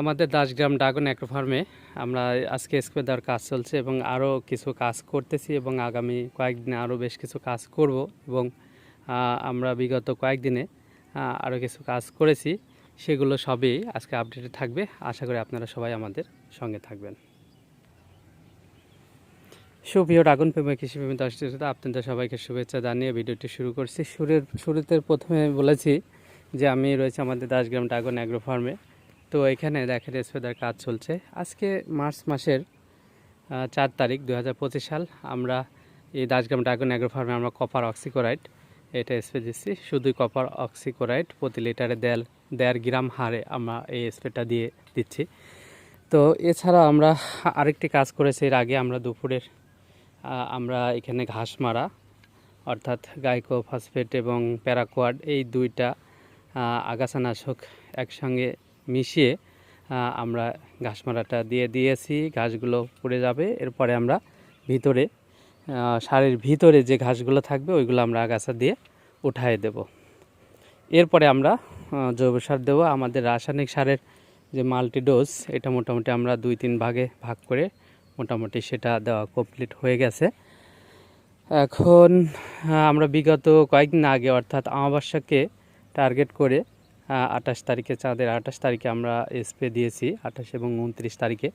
আমাদের Dasgram dragon agro ফার্মে আমরা আজকে স্প্রে দেওয়ার কাজ চলছে এবং আরও কিছু কাজ করতেছি এবং আগামী কয়েকদিনে আরও বেশ কিছু কাজ করব এবং আমরা বিগত কয়েকদিনে আরও কিছু কাজ করেছি। সেগুলো সবই আজকে আপডেটে থাকবে। আশা করি আপনারা সবাই আমাদের সঙ্গে থাকবেন। সুপ্রিয় ড্রাগন প্রেমী কৃষিপ্রেমী দর্শক আপনাদের সবাইকে শুভেচ্ছা জানিয়ে ভিডিওটি শুরু করছি। শুরুর, শুরুতে প্রথমে বলেছি যে আমি রয়েছে আমাদের দাসগ্রাম ড্রাগন অ্যাগ্রো ফার্মে তো এখানে দেখেন স্প্রেদার কাজ চলছে। আজকে মার্চ মাসের চার তারিখ দু হাজার পঁচিশ সাল। আমরা এই দাসগ্রাম ড্রাগন অ্যাগ্রো ফার্মে আমরা কপার অক্সিকোরাইট, এটা স্প্রে দিচ্ছি। শুধুই কপার অক্সিকোরাইট, প্রতি লিটারে দেড় দেড় গ্রাম হারে আমরা এই স্প্রেটা দিয়ে দিচ্ছি। তো এছাড়া আমরা আরেকটি কাজ করেছি। এর আগে আমরা দুপুরের আমরা এখানে ঘাস মারা, অর্থাৎ গাইকো ফসফেট এবং প্যারাকোয়াড, এই দুইটা আগাছানাশক একসঙ্গে মিশিয়ে আমরা ঘাস মারাটা দিয়ে দিয়েছি, ঘাসগুলো পড়ে যাবে। এরপরে আমরা ভিতরে সারের ভিতরে যে ঘাসগুলো থাকবে, ওইগুলো আমরা আগাছা দিয়ে উঠায় দেব। এরপরে আমরা জৈব সার দেবো। আমাদের রাসায়নিক সারের যে মাল্টি ডোজ, এটা মোটামুটি আমরা দুই তিন ভাগে ভাগ করে মোটামুটি সেটা দেওয়া কমপ্লিট হয়ে গেছে। এখন আমরা বিগত কয়েকদিন আগে অর্থাৎ অমাবস্যাকে টার্গেট করে আঠাশ তারিখে, চাঁদের আঠাশ তারিখে আমরা স্প্রে দিয়েছি, আঠাশ এবং উনত্রিশ তারিখে।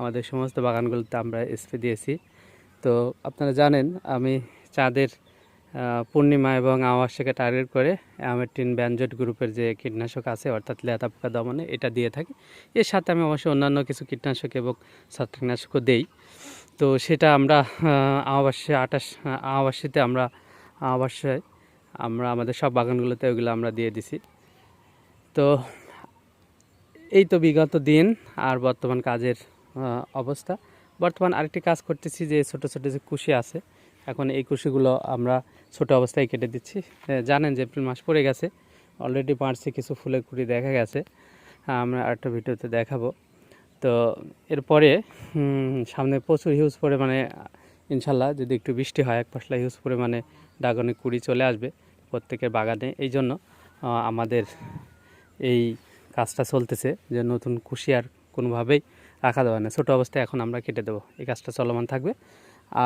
আমাদের সমস্ত বাগানগুলোতে আমরা স্প্রে দিয়েছি। তো আপনারা জানেন, আমি চাঁদের পূর্ণিমা এবং অমাবস্যাকে টার্গেট করে অ্যামেটিন ব্যানজেট গ্রুপের যে কীটনাশক আছে, অর্থাৎ লেতা পোকা দমনে, এটা দিয়ে থাকি। এর সাথে আমি অবশ্যই অন্যান্য কিছু কীটনাশক এবং ছত্রাকনাশকও দেই। তো সেটা আমরা অমাবস্যা আঠাশ অমাবস্যাতে আমরা অমাবস্যায় আমরা আমাদের সব বাগানগুলোতে ওগুলো আমরা দিয়ে দিছি। তো এই তো বিগত দিন আর বর্তমান কাজের অবস্থা। বর্তমান আরেকটি কাজ করতেছি যে ছোট ছোট যে কুশি আছে, এখন এই কুশিগুলো আমরা ছোট অবস্থায় কেটে দিচ্ছি। জানেন যে এপ্রিল মাস পড়ে গেছে অলরেডি মার্চে কিছু ফুলের কুড়ি দেখা গেছে, আমরা আরেকটা ভিডিওতে দেখাবো। তো এরপরে সামনে প্রচুর হিউজ পরিমাণে, ইনশাল্লাহ যদি একটু বৃষ্টি হয়, এক পশলা হিউজ পরিমাণে ড্রাগনের কুড়ি চলে আসবে প্রত্যেকের বাগানে। এই জন্য আমাদের এই কাজটা চলতেছে যে নতুন কুশি আর কোনোভাবেই রাখা দেওয়া না। ছোটো অবস্থায় এখন আমরা কেটে দেবো। এই কাজটা চলমান থাকবে।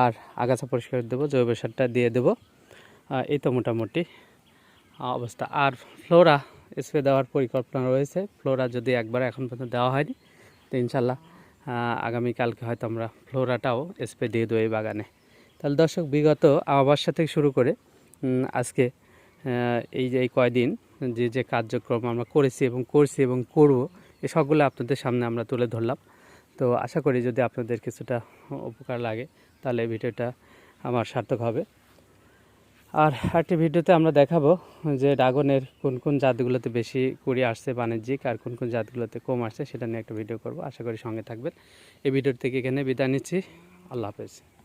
আর আগাছা পরিষ্কার দেবো, জৈব সারটা দিয়ে দেবো। এই তো মোটামুটি অবস্থা। আর ফ্লোরা স্প্রে দেওয়ার পরিকল্পনা রয়েছে। ফ্লোরা যদি একবার এখন পর্যন্ত দেওয়া হয়নি, তো ইনশাল্লাহ আগামীকালকে হয়তো আমরা ফ্লোরাটাও স্প্রে দিয়ে দেবো এই বাগানে। তাহলে দর্শক, বিগত আমাবাসা থেকে শুরু করে আজকে এই যে এই কয়দিন যে যে কার্যক্রম আমরা করেছি এবং করছি এবং করব, এ সবগুলো আপনাদের সামনে আমরা তুলে ধরলাম। তো আশা করি যদি আপনাদের কিছুটা উপকার লাগে, তাহলে ভিডিওটা আমার সার্থক হবে। আর একটি ভিডিওতে আমরা দেখাবো যে, ড্রাগনের কোন কোন জাতগুলোতে বেশি কুড়ি আসছে বাণিজ্যিক আর কোন কোন জাতগুলোতে কম আসছে, সেটা নিয়ে একটা ভিডিও করব। আশা করি সঙ্গে থাকবেন। এই ভিডিওর থেকে এখানে বিদায় নিচ্ছি। আল্লাহ হাফেজ।